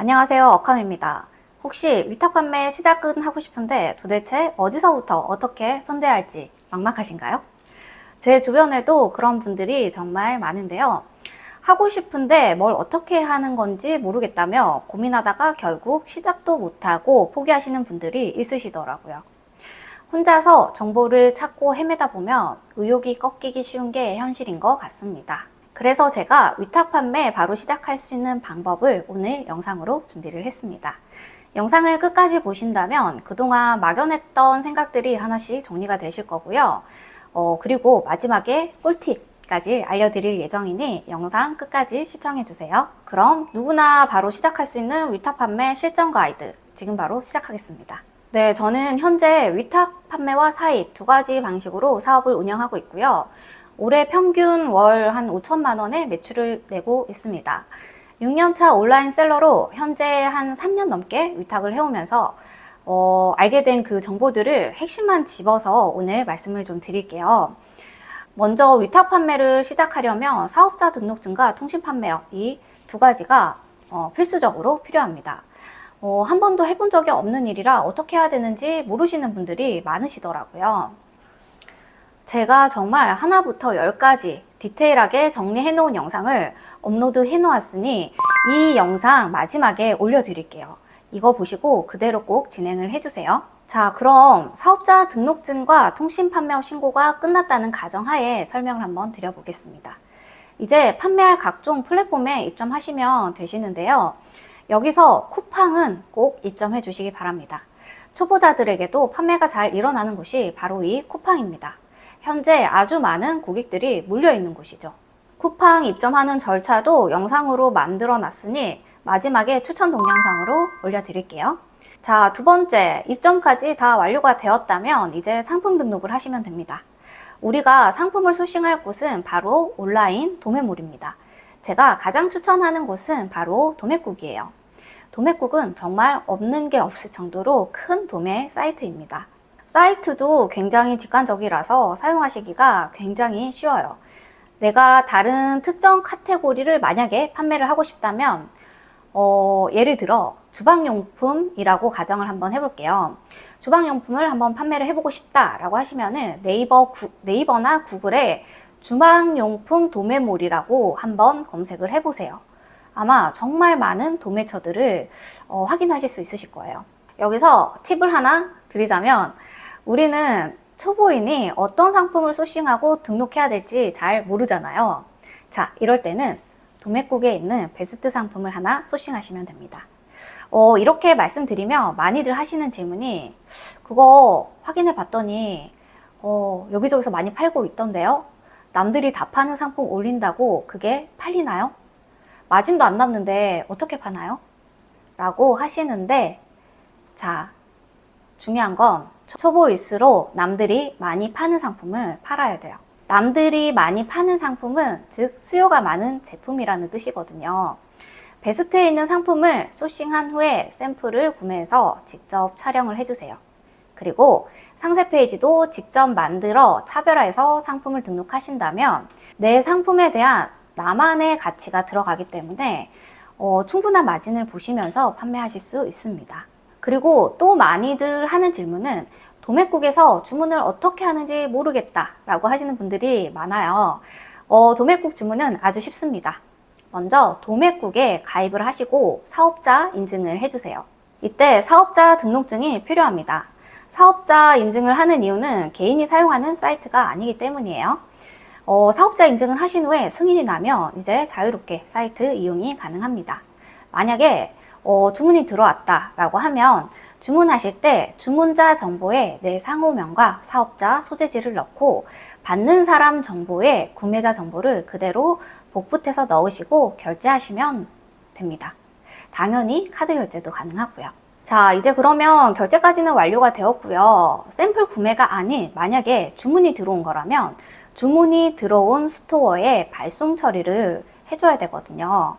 안녕하세요. 어캄입니다. 혹시 위탁 판매 시작은 하고 싶은데 도대체 어디서부터 어떻게 손대야 할지 막막하신가요? 제 주변에도 그런 분들이 정말 많은데요. 하고 싶은데 뭘 어떻게 하는 건지 모르겠다며 고민하다가 결국 시작도 못하고 포기하시는 분들이 있으시더라고요. 혼자서 정보를 찾고 헤매다 보면 의욕이 꺾이기 쉬운 게 현실인 것 같습니다. 그래서 제가 위탁 판매 바로 시작할 수 있는 방법을 오늘 영상으로 준비를 했습니다. 영상을 끝까지 보신다면 그동안 막연했던 생각들이 하나씩 정리가 되실 거고요. 어, 그리고 마지막에 꿀팁까지 알려드릴 예정이니 영상 끝까지 시청해주세요. 그럼 누구나 바로 시작할 수 있는 위탁 판매 실전 가이드 지금 바로 시작하겠습니다. 네, 저는 현재 위탁 판매와 사입 두 가지 방식으로 사업을 운영하고 있고요. 올해 평균 월 한 5천만 원의 매출을 내고 있습니다. 6년차 온라인 셀러로 현재 한 3년 넘게 위탁을 해오면서 어, 알게 된 그 정보들을 핵심만 집어서 오늘 말씀을 좀 드릴게요. 먼저 위탁 판매를 시작하려면 사업자 등록증과 통신 판매업 이 두 가지가 어, 필수적으로 필요합니다. 어, 한 번도 해본 적이 없는 일이라 어떻게 해야 되는지 모르시는 분들이 많으시더라고요. 제가 정말 하나부터 열까지 디테일하게 정리해 놓은 영상을 업로드 해 놓았으니 이 영상 마지막에 올려드릴게요. 이거 보시고 그대로 꼭 진행을 해주세요. 자, 그럼 사업자 등록증과 통신 판매업 신고가 끝났다는 가정하에 설명을 한번 드려보겠습니다. 이제 판매할 각종 플랫폼에 입점하시면 되시는데요. 여기서 쿠팡은 꼭 입점해 주시기 바랍니다. 초보자들에게도 판매가 잘 일어나는 곳이 바로 이 쿠팡입니다. 현재 아주 많은 고객들이 몰려 있는 곳이죠. 쿠팡 입점하는 절차도 영상으로 만들어 놨으니 마지막에 추천 동영상으로 올려드릴게요. 자, 두 번째, 입점까지 다 완료가 되었다면 이제 상품 등록을 하시면 됩니다. 우리가 상품을 소싱할 곳은 바로 온라인 도매몰입니다. 제가 가장 추천하는 곳은 바로 도매국이에요. 도매국은 정말 없는 게 없을 정도로 큰 도매 사이트입니다. 사이트도 굉장히 직관적이라서 사용하시기가 굉장히 쉬워요. 내가 다른 특정 카테고리를 만약에 판매를 하고 싶다면, 어, 예를 들어 주방용품이라고 가정을 한번 해볼게요. 주방용품을 한번 판매를 해보고 싶다라고 하시면은 네이버, 구, 네이버나 구글에 주방용품 도매몰이라고 한번 검색을 해보세요. 아마 정말 많은 도매처들을 어, 확인하실 수 있으실 거예요. 여기서 팁을 하나 드리자면 우리는 초보인이 어떤 상품을 소싱하고 등록해야 될지 잘 모르잖아요. 자, 이럴 때는 도매국에 있는 베스트 상품을 하나 소싱하시면 됩니다. 어, 이렇게 말씀드리면 많이들 하시는 질문이 그거 확인해 봤더니 어, 여기저기서 많이 팔고 있던데요? 남들이 다 파는 상품 올린다고 그게 팔리나요? 마진도 안 남는데 어떻게 파나요? 라고 하시는데 자, 중요한 건 초보일수록 남들이 많이 파는 상품을 팔아야 돼요. 남들이 많이 파는 상품은 즉 수요가 많은 제품이라는 뜻이거든요. 베스트에 있는 상품을 소싱한 후에 샘플을 구매해서 직접 촬영을 해주세요. 그리고 상세 페이지도 직접 만들어 차별화해서 상품을 등록하신다면 내 상품에 대한 나만의 가치가 들어가기 때문에 어, 충분한 마진을 보시면서 판매하실 수 있습니다. 그리고 또 많이들 하는 질문은 도매국에서 주문을 어떻게 하는지 모르겠다 라고 하시는 분들이 많아요. 어, 도매국 주문은 아주 쉽습니다. 먼저 도매국에 가입을 하시고 사업자 인증을 해주세요. 이때 사업자 등록증이 필요합니다. 사업자 인증을 하는 이유는 개인이 사용하는 사이트가 아니기 때문이에요. 어, 사업자 인증을 하신 후에 승인이 나면 이제 자유롭게 사이트 이용이 가능합니다. 만약에 어, 주문이 들어왔다라고 하면 주문하실 때 주문자 정보에 내 상호명과 사업자 소재지를 넣고 받는 사람 정보에 구매자 정보를 그대로 복붙해서 넣으시고 결제하시면 됩니다. 당연히 카드 결제도 가능하고요. 자, 이제 그러면 결제까지는 완료가 되었고요. 샘플 구매가 아닌 만약에 주문이 들어온 거라면 주문이 들어온 스토어에 발송 처리를 해줘야 되거든요.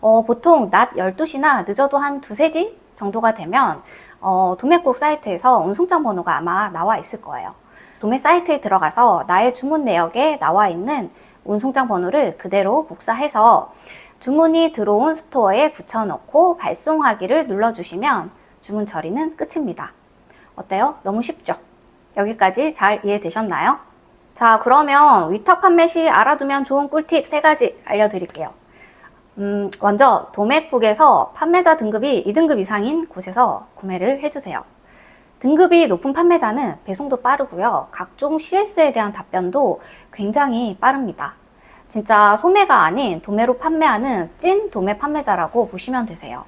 어, 보통 낮 12시나 늦어도 한 두세 시 정도가 되면 어, 도매국 사이트에서 운송장 번호가 아마 나와 있을 거예요. 도매 사이트에 들어가서 나의 주문 내역에 나와 있는 운송장 번호를 그대로 복사해서 주문이 들어온 스토어에 붙여넣고 발송하기를 눌러주시면 주문 처리는 끝입니다. 어때요? 너무 쉽죠? 여기까지 잘 이해되셨나요? 자, 그러면 위탁 판매 시 알아두면 좋은 꿀팁 세 가지 알려드릴게요. 음, 먼저 도매국에서 판매자 등급이 2등급 이상인 곳에서 구매를 해주세요. 등급이 높은 판매자는 배송도 빠르고요. 각종 CS에 대한 답변도 굉장히 빠릅니다. 진짜 소매가 아닌 도매로 판매하는 찐 도매 판매자라고 보시면 되세요.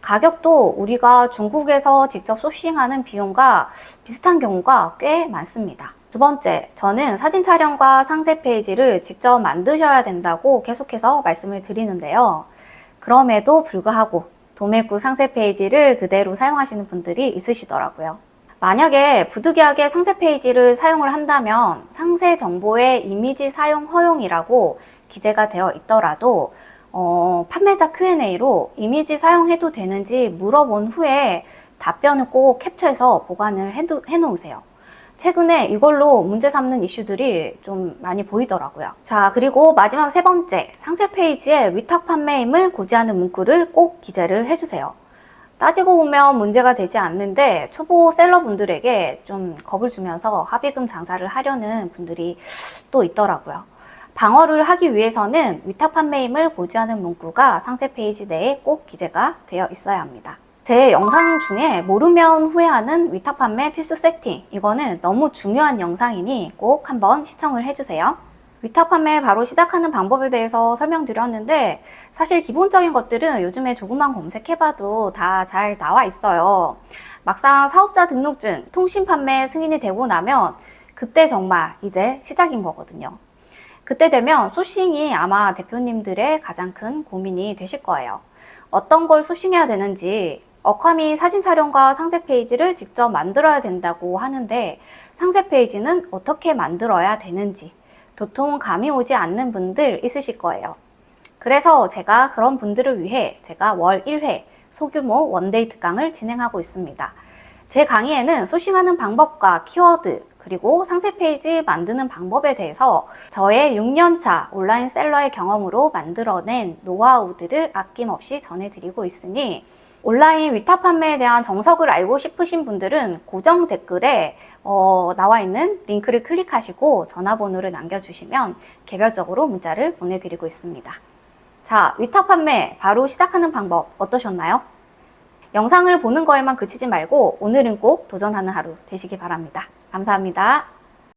가격도 우리가 중국에서 직접 소싱하는 비용과 비슷한 경우가 꽤 많습니다. 두 번째, 저는 사진 촬영과 상세 페이지를 직접 만드셔야 된다고 계속해서 말씀을 드리는데요. 그럼에도 불구하고 도매구 상세 페이지를 그대로 사용하시는 분들이 있으시더라고요. 만약에 부득이하게 상세 페이지를 사용을 한다면 상세 정보의 이미지 사용 허용이라고 기재가 되어 있더라도 어, 판매자 Q&A로 이미지 사용해도 되는지 물어본 후에 답변을 꼭 캡처해서 보관을 해놓으세요. 최근에 이걸로 문제 삼는 이슈들이 좀 많이 보이더라고요. 자, 그리고 마지막 세 번째, 상세 페이지에 위탁 판매임을 고지하는 문구를 꼭 기재를 해주세요. 따지고 보면 문제가 되지 않는데 초보 셀러분들에게 좀 겁을 주면서 합의금 장사를 하려는 분들이 또 있더라고요. 방어를 하기 위해서는 위탁 판매임을 고지하는 문구가 상세 페이지 내에 꼭 기재가 되어 있어야 합니다. 제 영상 중에 모르면 후회하는 위탁 판매 필수 세팅 이거는 너무 중요한 영상이니 꼭 한번 시청을 해주세요. 위탁 판매 바로 시작하는 방법에 대해서 설명드렸는데 사실 기본적인 것들은 요즘에 조금만 검색해봐도 다 잘 나와 있어요. 막상 사업자 등록증, 통신 판매 승인이 되고 나면 그때 정말 이제 시작인 거거든요. 그때 되면 소싱이 아마 대표님들의 가장 큰 고민이 되실 거예요. 어떤 걸 소싱해야 되는지, 어카미 사진 촬영과 상세 페이지를 직접 만들어야 된다고 하는데, 상세 페이지는 어떻게 만들어야 되는지, 도통 감이 오지 않는 분들 있으실 거예요. 그래서 제가 그런 분들을 위해 제가 월 1회 소규모 원데이 특강을 진행하고 있습니다. 제 강의에는 소싱하는 방법과 키워드, 그리고 상세 페이지 만드는 방법에 대해서 저의 6년차 온라인 셀러의 경험으로 만들어낸 노하우들을 아낌없이 전해드리고 있으니 온라인 위탁 판매에 대한 정석을 알고 싶으신 분들은 고정 댓글에 어, 나와 있는 링크를 클릭하시고 전화번호를 남겨주시면 개별적으로 문자를 보내드리고 있습니다. 자, 위탁 판매 바로 시작하는 방법 어떠셨나요? 영상을 보는 거에만 그치지 말고 오늘은 꼭 도전하는 하루 되시기 바랍니다. 감사합니다.